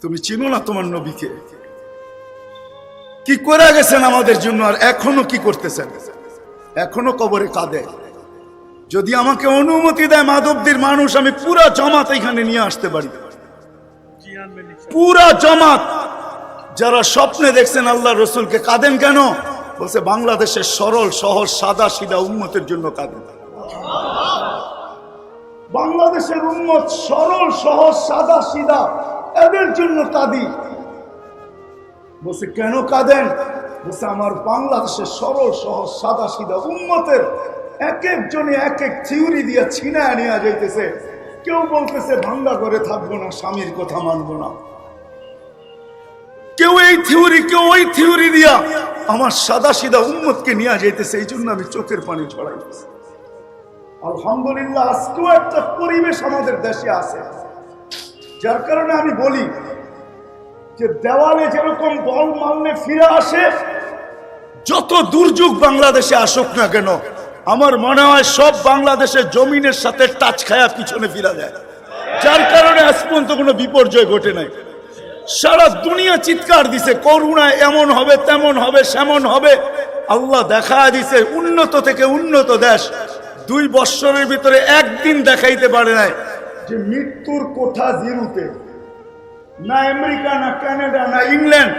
তুমি চিনো না তোমার নবীকে। কি করে গেছেন আমাদের জন্য আর এখনও কি করতেছেন? এখনও কবরে কাঁদে। যদি আমাকে অনুমতি দেয় মাধবদের মানুষ, আমি পুরা জমাত এখানে নিয়ে আসতে পারি। পুরা জমাত। যারা স্বপ্নে দেখছেন আল্লাহ রসুলকে কাঁদেন কেন? বলছে, বাংলাদেশের সরল, সহজ, সাদা, সিধা উন্মতের জন্য কাঁদেন। বাংলাদেশের উন্মত সরল, সহজ, সাদা, সিধা। এদের জন্য কাঁদি। বলছে, কেন কাঁদেন? বলছে, আমার বাংলাদেশের সরল, সহজ সাদা সিধা উন্মতের এক একজনে এক এক থিওরি দিয়া ছিনায় নিয়ে যাইতেছে। কেউ বলতেছে, ভাঙ্গা করে থাকব না, স্বামীর কথা মানবো না। কেউ এই থিওরি, কেউ ওই থিওরি দিয়া আমার সাদা সিধা উন্মতকে নিয়ে যাইতেছে, এই জন্য আমি চোখের পানি ছড়াইতেছি। আলহামদুলিল্লাহ, আজকেও একটা পরিবেশ আমাদের দেশে আছে। যার কারণে আমি বলি যে দেওয়ালে যেরকম বল মারলে ফিরে আসে, যত দুর্যোগ বাংলাদেশে আসুক না কেন, আমার মনে হয় সব বাংলাদেশের জমিনের সাথে টাচ খায়া পিছনে ফিরা যায়। যার কারণে আজ পর্যন্ত কোনো বিপর্যয় ঘটে নাই। সারা দুনিয়া চিৎকার দিছে, করুণা এমন হবে, তেমন হবে, সেমন হবে। আল্লাহ দেখা দিছে, উন্নত থেকে উন্নত দেশ। দুই বৎসরের ভিতরে একদিন দেখাইতে পারে নাই। যে মৃত্যুর কোঠা জিরুতে, না আমেরিকা, না কানাডা, না ইংল্যান্ড,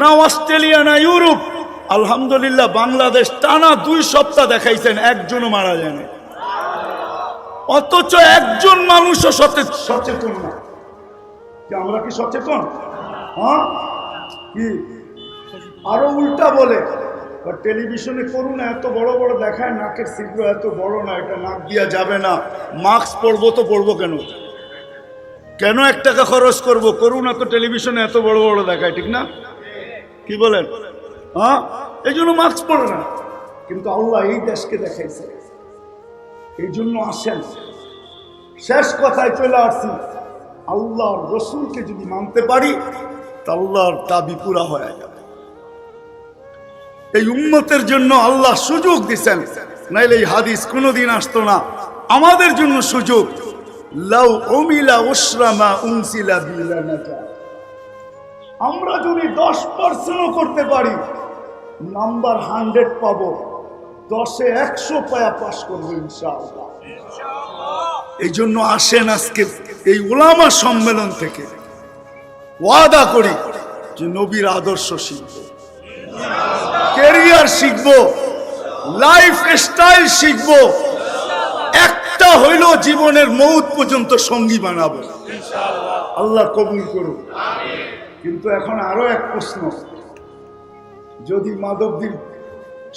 না অস্ট্রেলিয়া, না ইউরোপ, আলহামদুলিল্লাহ বাংলাদেশ টানা দুই সপ্তাহ দেখাইছেন, একজনও মারা যায় না অথচ একজন মানুষও সচেতন না। কি আমরা কি সচেতন? হ্যাঁ? কি? আরও উল্টা বলে বা টেলিভিশনে করুন এত বড় বড় দেখায়, নাকের শীঘ্র এত বড় না, এটা নাক দিয়া যাবে না। মাস্ক পরবো তো পরবো কেন? কেন এক টাকা খরচ করব? করুন এত টেলিভিশনে এত বড় বড় দেখায়, ঠিক না? কি বলেন? হ্যাঁ? এই জন্য মাস্ক পরে না। কিন্তু আল্লাহ এই দেশকে দেখাইছে। এই জন্য আসেন। শেষ কথায় চলে আসছি। আল্লাহর রসুলকে যদি মানতে পারি তা আল্লাহর দাবি পুরা হয়ে যাবে। এই উম্মতের জন্য আল্লাহ সুযোগ দিছেন। নাইলে এই হাদিস কোনোদিন আসতো না। আমাদের জন্য সুযোগ। লাউ অমিলা উসরামা উনসিলা বিলা আমরা যদি দশ পার্সেন্টও করতে পারি, নাম্বার হান্ড্রেড পাবো। দশে একশো পায়া পাশ করব এই জন্য আসেন আজকে এই ওলামা সম্মেলন থেকে। ওয়াদা করি যে নবীর আদর্শ শিখব। কেরিয়ার শিখব লাইফ স্টাইল শিখব। একটা হইল জীবনের মৌত পর্যন্ত সঙ্গী বানাবো। আল্লাহ কবুল করুন কিন্তু এখন আরও এক প্রশ্ন। যদি মাধবদীর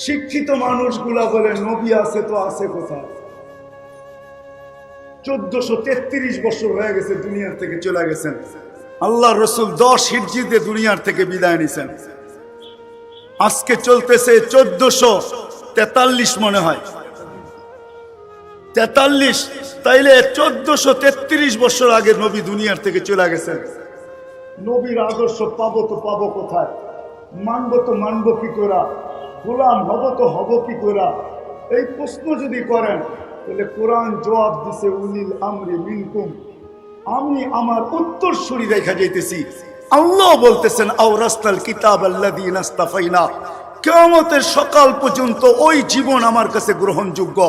শিক্ষিত মানুষগুলা বলে, নবী আছে তো আছে কোথায়? চোদ্দশো তেত্রিশ বছর হয়ে গেছে দুনিয়ার থেকে চলে গেছেন। আল্লাহ রসুল দশ হিরজিতে দুনিয়ার থেকে বিদায় নিছেন। আজকে চলতেছে চোদ্দশো তেতাল্লিশ মনে হয়। তেতাল্লিশ, তাইলে চোদ্দশো তেত্রিশ বছর আগে নবী দুনিয়ার থেকে চলে গেছেন। নবীর আদর্শ পাবো তো পাবো কোথায়? মানব তো মানব কি করা? গোলাম হব তো হব কি করা? এই প্রশ্ন যদি করেন, তাহলে কোরআন জবাব দিছে উলিল আমরি মিনকুম। আমি আমার উত্তর উত্তরসূরি দেখা যাইতেছি। আল্লাহ বলতেছেন আও রাস্তাল কিতাব আস্তাফাইনা। কেমতের সকাল পর্যন্ত ওই জীবন আমার কাছে গ্রহণযোগ্য।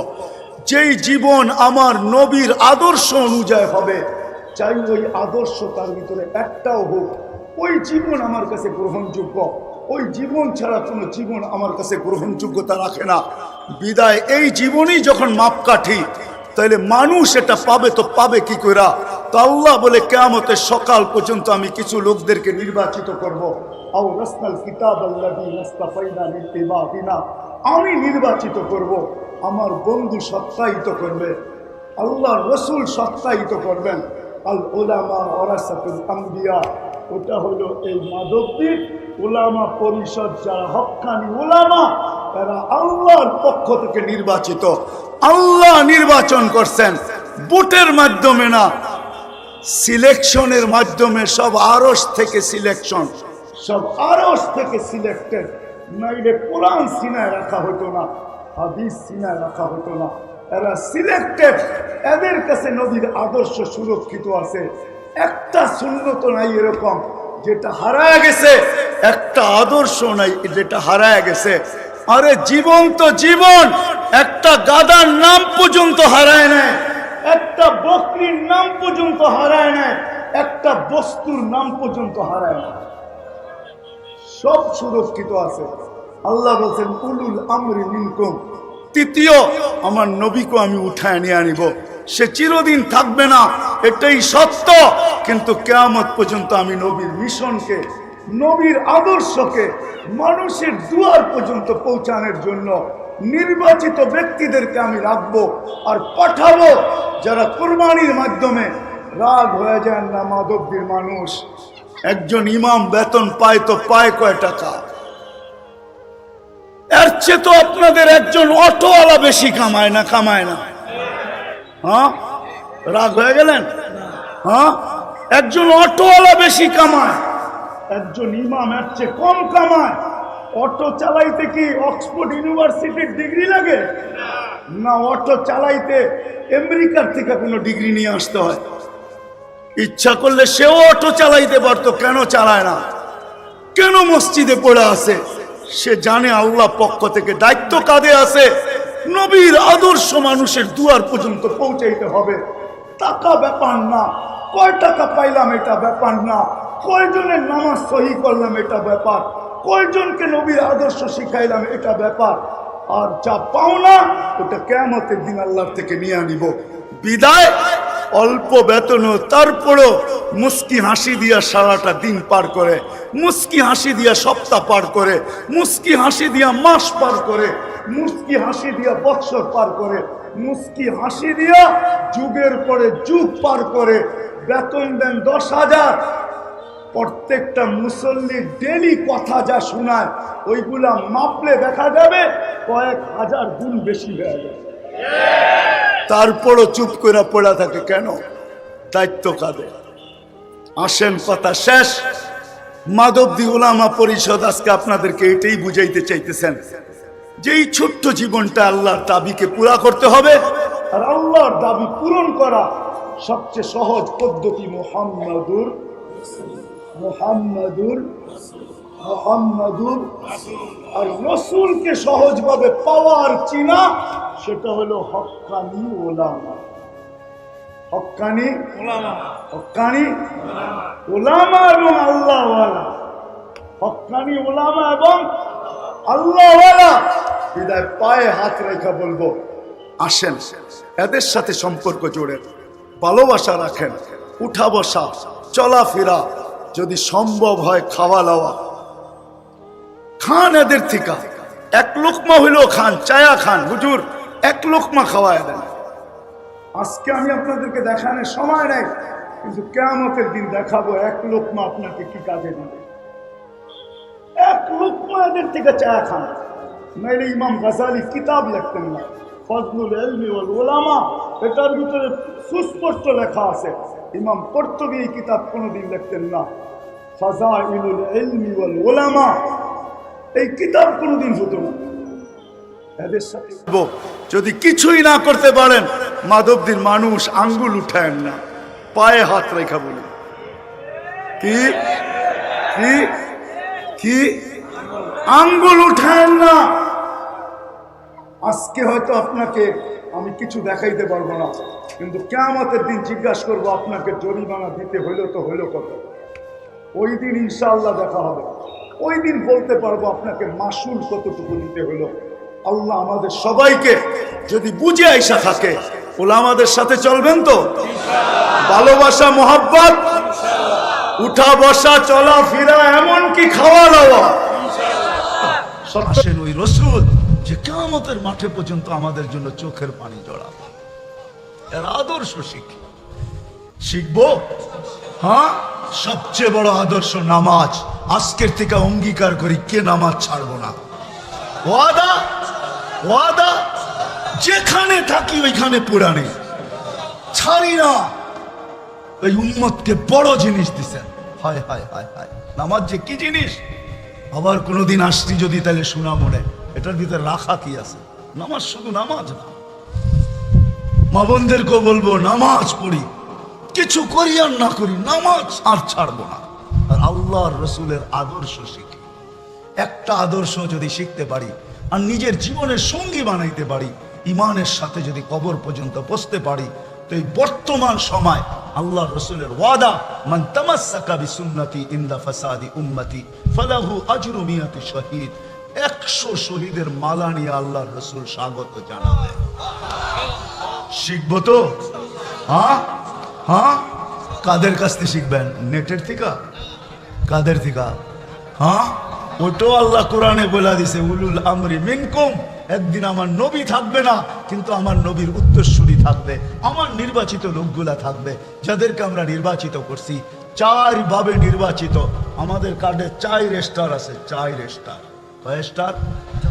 যেই জীবন আমার নবীর আদর্শ অনুযায়ী হবে, চাই ওই আদর্শ তার ভিতরে একটাও হোক, ওই জীবন আমার কাছে গ্রহণযোগ্য। ওই জীবন ছাড়া কোনো জীবন আমার কাছে গ্রহণযোগ্যতা রাখে না। বিদায়, এই জীবনই যখন মাপকাঠি তাহলে মানুষ এটা পাবে তো পাবে কি কইরা? তো আল্লাহ বলে, কেয়ামতের সকাল পর্যন্ত আমি কিছু লোকদেরকে নির্বাচিত করব। আমি নির্বাচিত করব। আমার বন্ধু সত্যায়িত করবে। আল্লাহ রসুল সত্যায়িত করবেন। আল ওলামা ওরাসাতুল ওটা হলো এই মাধবদ্বীপ ওলামা পরিষদ যারা হকানি ওলামা তারা আল্লাহর পক্ষ থেকে নির্বাচিত। আল্লাহ নির্বাচন করছেন। ভোটের মাধ্যমে না, সিলেকশনের মাধ্যমে সব আরস থেকে সিলেকশন। সব আরস থেকে সিলেক্টেড। নাইলে কোরআন সিনায় রাখা হতো না, হাদিস সিনায় রাখা হতো না। এরা সিলেক্টেড। এদের কাছে নবীর আদর্শ সুরক্ষিত আছে। একটা সুন্নত নাই এরকম, যেটা হারায় গেছে। একটা আদর্শ নাই, যেটা হারায় গেছে। আরে জীবন তো জীবন। একটা গাদার নাম পর্যন্ত হারায় নাই। একটা বকরির নাম পর্যন্ত হারায় নাই। একটা বস্তুর নাম পর্যন্ত হারায় না সব সুরক্ষিত আছে। আল্লাহ বলছেন, উলুল আমরি মিনকুম। তৃতীয়, আমার নবীকে আমি উঠায় নিয়ে আনিব। সে চিরদিন থাকবে না। এটাই সত্য। কিন্তু কেয়ামত পর্যন্ত আমি নবীর মিশনকে নবীর আদর্শকে মানুষের দুয়ার পর্যন্ত পৌঁছানোর জন্য নির্বাচিত ব্যক্তিদেরকে আমি রাখব আর পাঠাবো যারা কোরবানির মাধ্যমে রাগ হয়ে যান না মাধবদের মানুষ। একজন ইমাম বেতন পায় তো পায় কয় টাকা? এর চেয়ে তো আপনাদের একজন অটোওয়ালা বেশি কামায় না কামায় না। হ্যাঁ? রাগ হয়ে গেলেন? হ্যাঁ? একজন অটোওয়ালা বেশি কামায়। একজন ইমাম এর চেয়ে কম কামায়। অটো চালাইতে কি অক্সফোর্ড ইউনিভার্সিটির ডিগ্রি লাগে? না, অটো চালাইতে আমেরিকার থেকে কোনো ডিগ্রি নিয়ে আসতে হয়। ইচ্ছা করলে সেও অটো চালাইতে পারতো, কেন চালায় না? কেন মসজিদে পড়ে আছে? সে জানে আল্লাহ পক্ষ থেকে দায়িত্ব কাঁধে আছে। নবীর আদর্শ মানুষের দুয়ার পর্যন্ত পৌঁছাইতে হবে। টাকা ব্যাপার না। কয় টাকা পাইলাম এটা ব্যাপার না। কয়জনের নামাজ সহি করলাম এটা ব্যাপার? কয়জনকে নবীর আদর্শ শিখাইলাম এটা ব্যাপার? আর যা পাও না, ওটা কেমতের দিন আল্লাহর থেকে নিয়ে আনিব। বিদায়, অল্প বেতন তারপরও মুস্কি হাসি দিয়া সারাটা দিন পার করে, মুস্কি হাসি দিয়া সপ্তাহ পার করে, মুস্কি হাসি দিয়া মাস পার করে, মুস্কি হাসি দিয়া বৎসর পার করে, মুস্কি হাসি দিয়া যুগের পরে যুগ পার করে, বেতন দেন দশ হাজার প্রত্যেকটা মুসল্লির ডেলি কথা যা শোনায়, ওইগুলা মাপলে দেখা যাবে কয়েক হাজার গুণ বেশি হয়ে যাবে তারপরও চুপ করে পড়া থাকে কেন? দায়িত্ব কাঁদে আসেন কথা শেষ। মাধবদী ওলামা পরিষদ আজকে আপনাদেরকে এটাই বুঝাইতে চাইতেছেন যে এই ছোট্ট জীবনটা আল্লাহর দাবিকে পুরা করতে হবে আর আল্লাহর দাবি পূরণ করা সবচেয়ে সহজ পদ্ধতি মোহাম্মদুর মোহাম্মদুর মোহাম্মদুর আর রসুলকে সহজভাবে পাওয়ার চিনা সেটা হলো হক্কানি ওলামা। হক্কানি হক্কানি ওলামা এবং আল্লাহওয়ালা। হক্কানি ওলামা এবং আল্লাহওয়ালা। বিদায় পায়ে হাত রেখা বলব আসেন এদের সাথে সম্পর্ক জোড়েন ভালোবাসা রাখেন উঠা বসা চলাফেরা যদি সম্ভব হয় খাওয়া দাওয়া। খান এদের থেকে। এক লোকমা হইলেও খান, চায়া খান, হুজুর, এক লোকমা খাওয়া দেন। আজকে আমি আপনাদেরকে দেখানোর সময় নেই, কিন্তু কেমতের দিন দেখাবো এক লোকমা আপনাকে কি কাজে দিবে। এক লোকমা এদের থেকে চায়া খান। নাইলে ইমাম গাজালি কিতাব লিখতেন না। ফজলুল এলমি ওলামা এটার ভিতরে সুস্পষ্ট লেখা আছে। ইমাম কর্তবী এই কিতাব কোনোদিন লিখতেন না। ফাজাইলুল এলমি ওয়াল ওলামা এই কিতাব কোনোদিন হতো না। যদি কিছুই না করতে পারেন মাধবদীর মানুষ আঙ্গুল উঠায় না। পায়ে হাত রেখা বলে। কি? কি? কি? আঙ্গুল উঠায় না। আজকে হয়তো আপনাকে আমি কিছু দেখাইতে পারব না। কিন্তু কেমতের দিন জিজ্ঞাসা করব আপনাকে জরিমানা দিতে হইল তো হইল কত? ওই দিন ইনশাআল্লাহ দেখা হবে। ওই দিন বলতে পারব আপনাকে মাসুল কতটুকু দিতে হলো আল্লাহ আমাদের সবাইকে যদি বুঝে আইসা থাকে ওলা আমাদের সাথে চলবেন তো? ভালোবাসা মোহাব্বত উঠা বসা চলা ফিরা এমনকি খাওয়া দাওয়া। আসেন ওই রসুল। যে কেমতের মাঠে পর্যন্ত আমাদের জন্য চোখের পানি জড়াবে। এর আদর্শ শিখি। শিখব? হ্যাঁ? সবচেয়ে বড় আদর্শ নামাজ। আজকের থেকে অঙ্গীকার করি, কে নামাজ ছাড়বো না? ওয়াদা? ওয়াদা? যেখানে থাকি ওইখানে পুরানে ছাড়ি না। ওই উম্মতকে বড় জিনিস দিছেন। হায় হায় হায় হায়। নামাজ যে কি জিনিস? আবার কোনোদিন আসছি যদি তাহলে শোনা মনে। এটার ভিতরে রাখা কি আছে? নামাজ শুধু নামাজ না। মা বোনদেরকেও বলব, নামাজ পড়ি। কিছু করি আর না করি, নামাজ আর ছাড়বো না। আর আল্লাহর রসুলের আদর্শ শিখি। একটা আদর্শ যদি শিখতে পারি, আর নিজের জীবনের সঙ্গী বানাইতে পারি, ইমানের সাথে যদি কবর পর্যন্ত বসতে পারি, তো এই বর্তমান সময় আল্লাহ রসুলের ওয়াদা, মান তামাসসাকা বিসুন্নতি ইনদা ফাসাদি উম্মতি, ফালাহু আজরু মিয়াতি শহীদ। একশো শহীদের মালা নিয়ে আল্লাহর রসুল স্বাগত জানাবে শিখব তো? হ্যাঁ হ্যাঁ কাদের কাছ থেকে শিখবেন? নেটের থেকে? কাদের থেকে? হ্যাঁ ওটাও আল্লাহ কোরআনে বলে দিছে, উলুল আমরি মিনকুম। একদিন আমার নবী থাকবে না, কিন্তু আমার নবীর উত্তরসূরি থাকবে, আমার নির্বাচিত লোকগুলা থাকবে, যাদেরকে আমরা নির্বাচিত করছি। চার ভাবে নির্বাচিত। আমাদের কার্ডে চার স্টার আছে, চার স্টার কয় স্টার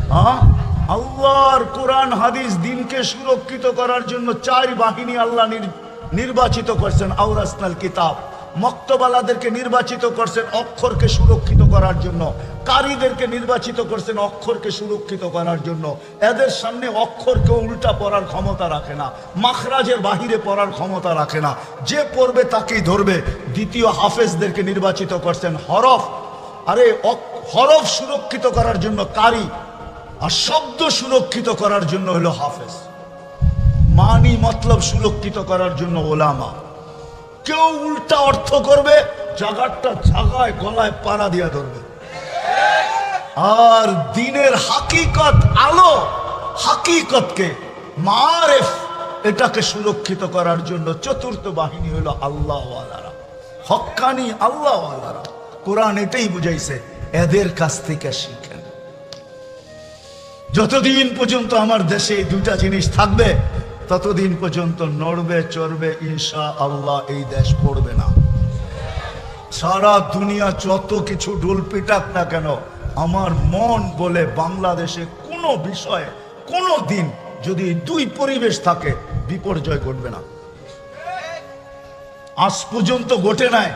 হ্যাঁ আল্লাহর কোরআন, হাদিস, দিনকে সুরক্ষিত করার জন্য চার বাহিনী আল্লাহ নির- নির্বাচিত করছেন আউরাসনাল কিতাব। মক্তবালাদেরকে নির্বাচিত করছেন, অক্ষরকে সুরক্ষিত করার জন্য। কারীদেরকে নির্বাচিত করছেন, অক্ষরকে সুরক্ষিত করার জন্য। এদের সামনে অক্ষরকে উল্টা পড়ার ক্ষমতা রাখে না, মাখরাজের বাহিরে পড়ার ক্ষমতা রাখে না। যে পড়বে তাকেই ধরবে। দ্বিতীয় হাফেজদেরকে নির্বাচিত করছেন হরফ আরে হরফ সুরক্ষিত করার জন্য কারি আর শব্দ সুরক্ষিত করার জন্য হলো হাফেজ। মানি মতলব সুরক্ষিত করার জন্য ওলামা। কেউ উল্টা অর্থ করবে, জাগারটা জাগায় গলায় পাড়া দিয়া ধরবে। আর দিনের হাকিকত আলো, হাকিকতকে মারেফ, এটাকে সুরক্ষিত করার জন্য চতুর্থ বাহিনী হলো আল্লাহওয়ালারা। হক্কানি আল্লাহওয়ালারা। কোরআন এটাই বুঝাইছে, এদের কাছ থেকে শিখেন। যতদিন পর্যন্ত আমার দেশে দুটা জিনিস থাকবে, ততদিন পর্যন্ত নড়বে, চড়বে ইনশা আল্লাহ এই দেশ পড়বে না। সারা দুনিয়া যত কিছু ডুল পিটাক না কেন, আমার মন বলে বাংলাদেশে কোনো বিষয়ে, কোনো দিন যদি দুই পরিবেশ থাকে, বিপর্যয় ঘটবে না। আজ পর্যন্ত ঘটে নাই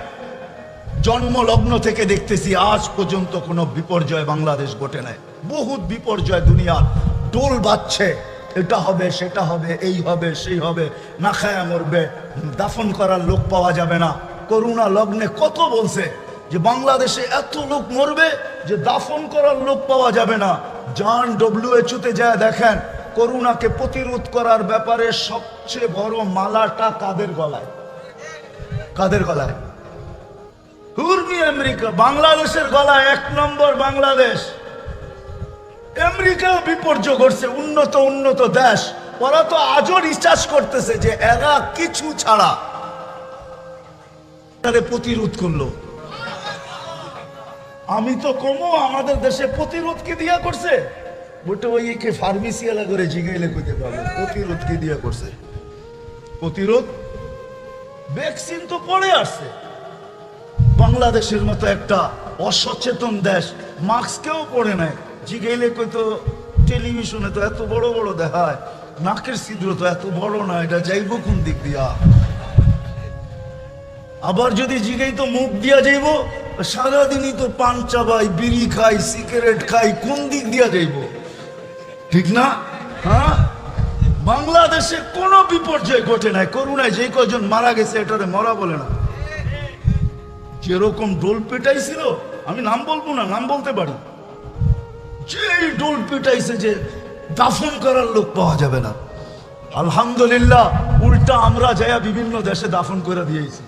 জন্ম লগ্ন থেকে দেখতেছি আজ পর্যন্ত কোনো বিপর্যয় বাংলাদেশ ঘটে নাই। বহুত বিপর্যয় দুনিয়ার। ডোল বাজছে। এটা হবে, সেটা হবে, এই হবে, সেই হবে। না খায়া মরবে। দাফন করার লোক পাওয়া যাবে না। করুণা লগ্নে কত বলছে যে বাংলাদেশে এত লোক মরবে যে দাফন করার লোক পাওয়া যাবে না। জান ডব্লিউএচওতে যায় দেখেন, করুণাকে প্রতিরোধ করার ব্যাপারে সবচেয়ে বড় মালাটা কাদের গলায়? কাদের গলায়? হুরমি আমেরিকা, বাংলাদেশের গলা এক নম্বর বাংলাদেশ। আমেরিকাও বিপর্যয় করছে উন্নত উন্নত দেশ। ওরা তো আজও রিচার্জ করতেছে যে এরা কিছু ছাড়া তারে প্রতিরোধ করল। আমি তো কমো, আমাদের দেশে প্রতিরোধ কি দিয়া করছে? বটে ওই কে ফার্মেসি এলা করে জিগাইলে কইতে পারব, প্রতিরোধ কি দিয়া করছে? প্রতিরোধ? ভ্যাকসিন তো পড়ে আসছে। বাংলাদেশের মতো একটা অসচেতন দেশ মাস্ক কেউ পড়ে নাই জিগাইলে কইতো টেলিভিশনে তো এত বড় বড় দেখায়, নাকের ছিদ্র তো এত বড় না, এটা যাইব কোন দিক দিয়া? আবার যদি জিগেই তো মুখ দিয়া যাইব, সারাদিনই তো পান চাবাই, বিড়ি খাই, সিগারেট খাই, কোন দিক দিয়া যাইব? ঠিক না? হ্যাঁ? বাংলাদেশে কোনো বিপর্যয় ঘটে নাই, করুণায় যে কজন মারা গেছে এটারে মরা বলে না। যেরকম ডোল পেটাইছিল, আমি নাম বলব না, নাম বলতে পারি। যে ডোল পেটাইছে যে দাফন করার লোক পাওয়া যাবে না। আলহামদুলিল্লাহ, উল্টা আমরা যাইয়া বিভিন্ন দেশে দাফন করে দিয়েছি।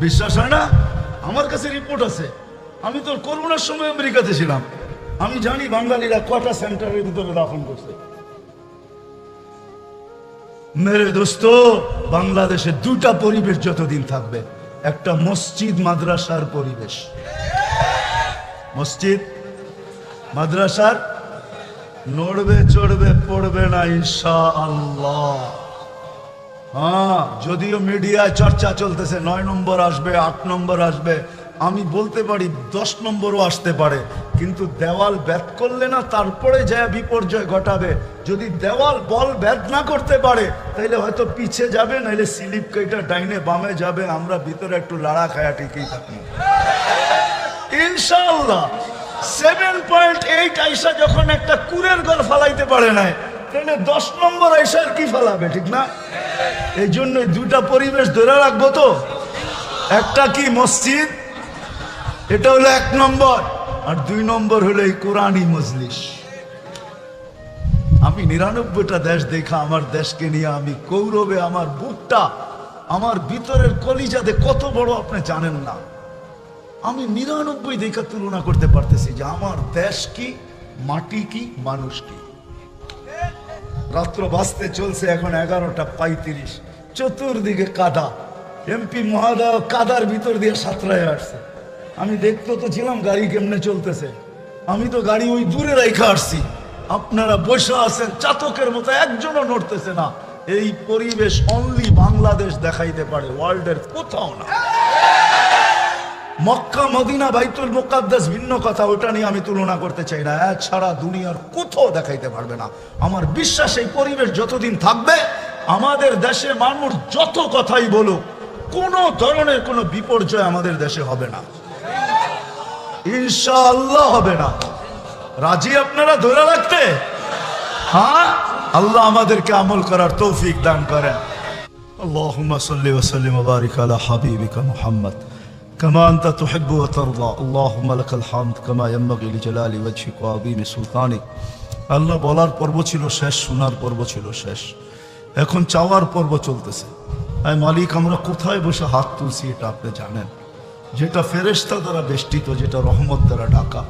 বিশ্বাস হয় না? আমার কাছে রিপোর্ট আছে। আমি তো করোনার সময় আমেরিকাতে ছিলাম। আমি জানি বাঙালিরা কটা সেন্টারের ভিতরে দাফন করছে। মেরে দোস্ত, বাংলাদেশে দুটা পরিবেশ যতদিন থাকবে। একটা মসজিদ মাদ্রাসার পরিবেশ। মসজিদ মাদ্রাসার নড়বে, চড়বে, পড়বে না ইনশা আল্লাহ হ্যাঁ যদিও মিডিয়ায় চর্চা চলতেছে, নয় নম্বর আসবে, আট নম্বর আসবে আমি বলতে পারি দশ নম্বরও আসতে পারে, কিন্তু দেওয়াল ব্যাত করলে না তারপরে যা বিপর্যয় ঘটাবে। যদি দেওয়াল বল ব্যাট না করতে পারে তাহলে হয়তো পিছে যাবে নাহলে স্লিপ কেটা ডাইনে বামে যাবে, আমরা ভিতরে একটু লাড়া খায়া ঠিকই থাকি। ইনশাআল্লাহ সেভেন পয়েন্ট এইট আইসা যখন একটা কুরের গল ফালাইতে পারে নাই তাহলে দশ নম্বর আইসার কি ফালাবে, ঠিক না? এই জন্য দুইটা পরিবেশ ধরে রাখব তো। একটা কি মসজিদ এটা হলো এক নম্বর, আর দুই নম্বর হলো এই কোরআনই মজলিস। আমি নিরানব্বইটা দেশ দেখা, আমার দেশকে নিয়ে আমি গৌরবে আমার বুকটা, আমার ভিতরের কলিজাতে কত বড় আপনি জানেন না। আমি নিরানব্বই দেখা তুলনা করতে পারতেছি যে আমার দেশ কি, মাটি কি, মানুষ কি। রাত্র বাঁচতে চলছে, এখন এগারোটা পঁয়ত্রিশ, চতুর্দিকে কাদা। এমপি মহাদয় কাদার ভিতর দিয়ে সাঁতরায় আসছে। আমি দেখতে তো ছিলাম গাড়ি কেমনে চলতেছে। আমি তো গাড়ি ওই দূরে রেখে আসছি। আপনারা বসে আছেন, চাতকের মতো একজনও নড়তেছে না। এই পরিবেশ অনলি বাংলাদেশ দেখাইতে পারে, ওয়ার্ল্ডের কোথাও না। মক্কা, মদিনা, বাইতুল মুকাদ্দাস ভিন্ন কথা, ওটা নিয়ে আমি তুলনা করতে চাই না। ছাড়া দুনিয়ার কোথাও দেখাইতে পারবে না। আমার বিশ্বাস, এই পরিবেশ যতদিন থাকবে, আমাদের দেশে মানুষ যত কথাই বলুক, কোনো ধরনের কোনো বিপর্যয় আমাদের দেশে হবে না। ইনশাআল্লাহ হবে না রাজি আপনারা ধরে রাখতে হ্যাঁ আল্লাহ আমাদেরকে আমল করার তৌফিক দান করেন اللهم صل وسلم وبارك على حبيبك محمد كما أنت تحب وترضى اللهم لك الحمد كما ينبغي لجلال وجهك وعظيم سلطانك আল্লাহ বলার পর্ব ছিল শেষ শোনার পর্ব ছিল শেষ এখন চাওয়ার পর্ব চলতেছে আয় মালিক আমরা কোথায় বসে হাত তুলছি এটা আপনি জানেন যেটা ফেরেশতা দ্বারা বেষ্টিত, যেটা রহমত দ্বারা ডাকা,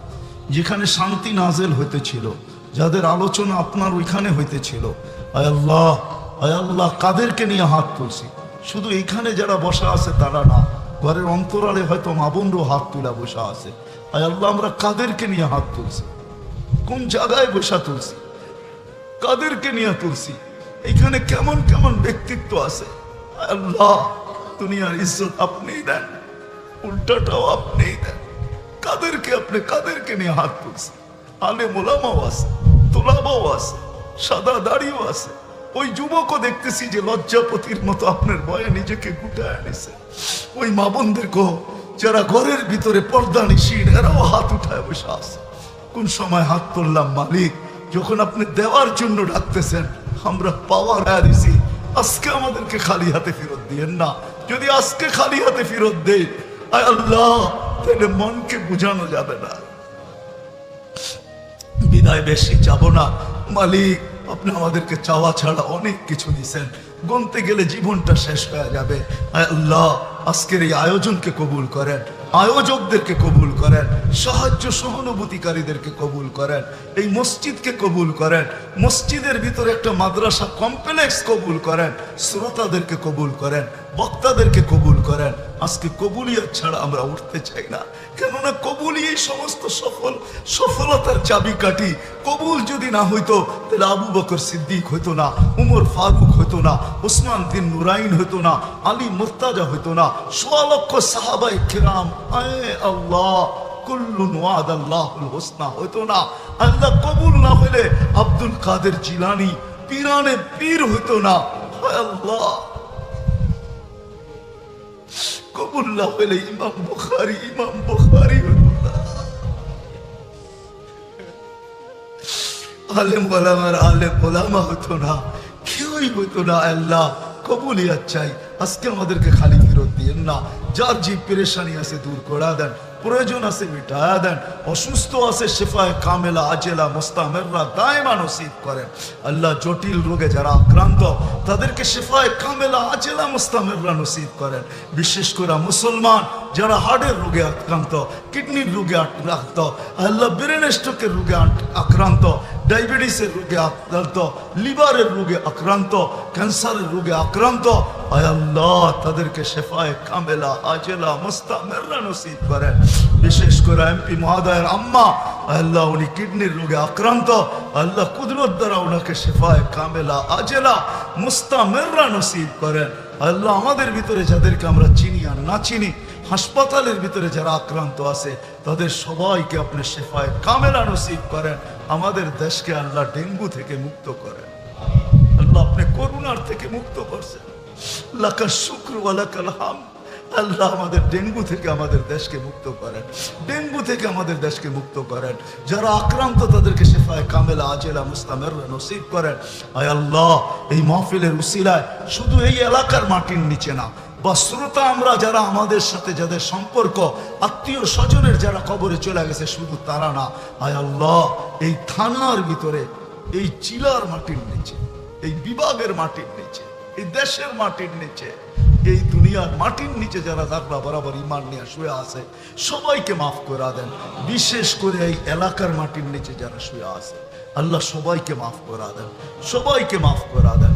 যেখানে শান্তি নাজেল হইতেছিল, যাদের আলোচনা আপনার ওইখানে হইতেছিল। আয় আল্লাহ আয় আল্লাহ, কাদেরকে নিয়ে হাত তুলছি? শুধু এইখানে যারা বসা আছে তারা না, ঘরের অন্তরালে হয়তো মাবুনরও হাত তুলা বসা আছে। আয় আল্লাহ, আমরা কাদেরকে নিয়ে হাত তুলছি? কোন জায়গায় বসা তুলছি? কাদেরকে নিয়ে তুলছি? এখানে কেমন কেমন ব্যক্তিত্ব আছে? আল্লাহ, দুনিয়ার ইজ্জত আপনিই দেন। উল্টাটাও আপনি কাদেরকে আপনি, কাদেরকে নিয়ে হাত তুলছেন? আলে মোলামাও আছে তোলাবাও আছে সাদা দাড়িও আছে। ওই যুবকও দেখতেছি যে লজ্জাপতির মতো আপনার ভয়ে নিজেকে গুটায় আনিছে। ওই মা বোনদেরকেও যারা ঘরের ভিতরে পর্দা নিশিন, এরাও হাত উঠায় বসে আছে। কোন সময় হাত তুললাম মালিক, যখন আপনি দেওয়ার জন্য ডাকতেছেন, আমরা পাওয়ার দিছি আজকে আমাদেরকে খালি হাতে ফেরত দিয়েন না। যদি আজকে খালি হাতে ফেরত দেই আয় আল্লাহ, তাহলে মনকে বুঝানো যাবে না। বিদায় বেশি যাব না। মালিক, আপনি আমাদেরকে চাওয়া ছাড়া অনেক কিছু দিছেন গুনতে গেলে জীবনটা শেষ হয়ে যাবে। আল্লাহ, আজকের এই আয়োজনকে কবুল করেন। আয়োজকদেরকে কবুল করেন, সাহায্য সহানুভূতিকারীদেরকে কবুল করেন, এই মসজিদকে কবুল করেন, মসজিদের ভিতরে একটা মাদ্রাসা কমপ্লেক্স কবুল করেন, শ্রোতাদেরকে কবুল করেন, বক্তাদেরকে কবুল করেন। আজকে কবুলিয়াত ছাড়া আমরা উঠতে চাই না। কেননা কবুলই এই সমস্ত সফল, সফলতার চাবিকাঠি। কবুল যদি না হইতো, তাহলে আবু বকর সিদ্দিক হইতো না, উমর ফারুক হইতো না ওসমান বিন নুরাইন হইতো না, আলী মুর্তাজা হইতো না, সোয়া লক্ষ সাহাবাই কিরাম আলেম আলেম হতো না। কেউই হতো না আল্লাহ। কবুলিয়াত চাই। আজকে আমাদেরকে খালি ফেরত দিয়েন না। যার যে পেরেশানি আছে দূর করা দেন, প্রয়োজন আছে মিটায়া দেন, অসুস্থ আছে শেফায় কামেলা, আজেলা, মোস্তামেররা দায়মা নসিব করেন। আল্লাহ জটিল রোগে যারা আক্রান্ত, তাদেরকে শেফায় কামেলা, আজেলা, মোস্তামেররা নসিব করেন। বিশেষ করে মুসলমান যারা হার্টের রোগে আক্রান্ত, কিডনির রোগে আক্রান্ত, আল্লাহ ব্রেন স্ট্রোকের রোগে আক্রান্ত, ডায়াবেটিসের রোগে আক্রান্ত, লিভারের রোগে আক্রান্ত ক্যান্সারের রোগে আক্রান্ত আল্লাহ, তাদেরকে শেফায় কামেলা, আজেলা মুস্তামেররা নসিব করেন। বিশেষ করে এমপি মহাদয়ের আম্মা আল্লাহ, উনি কিডনির রোগে আক্রান্ত আল্লাহ, কুদরত দ্বারা ওনাকে শেফায় কামেলা, আজেলা মুস্তামেররা নসিব করেন। আল্লাহ, আমাদের ভিতরে যাদেরকে আমরা চিনি আর না চিনি, হাসপাতালের ভিতরে যারা আক্রান্ত আছে, তাদের সবাইকে আপনি শেফায় কামেলা নসিব করেন। আমাদের দেশকে আল্লাহ ডেঙ্গু থেকে মুক্ত করেন। আল্লাহ আপনি করুণার থেকে মুক্ত করছেন। লাকা শুক্র হাম আল্লাহ আমাদের ডেঙ্গু থেকে আমাদের দেশকে মুক্ত করেন। ডেঙ্গু থেকে আমাদের দেশকে মুক্ত করেন। যারা আক্রান্ত, তাদেরকে শেফায় কামেলা, আজেলা মুস্তামের নসিব করেন। আয় আল্লাহ, এই মাহফিলের উসিলায় শুধু এই এলাকার মাটির নিচে না, বা শ্রোতা আমরা যারা আমাদের সাথে যাদের সম্পর্ক, আত্মীয় স্বজনের যারা কবরে চলে গেছে, শুধু তারা না। আয় আল্লাহ, এই থানার ভিতরে, এই চিলার মাটির নিচে। এই বিভাগের মাটির নিচে, এই দেশের মাটির নিচে, এই দুনিয়ার মাটির নিচে যারা থাকবা, বরাবর ইমান নিয়ে শুয়ে আছে, সবাইকে মাফ করে দেন। বিশেষ করে এই এলাকার মাটির নিচে যারা শুয়ে আছে, আল্লাহ সবাইকে মাফ করে দেন, সবাইকে মাফ করে দেন।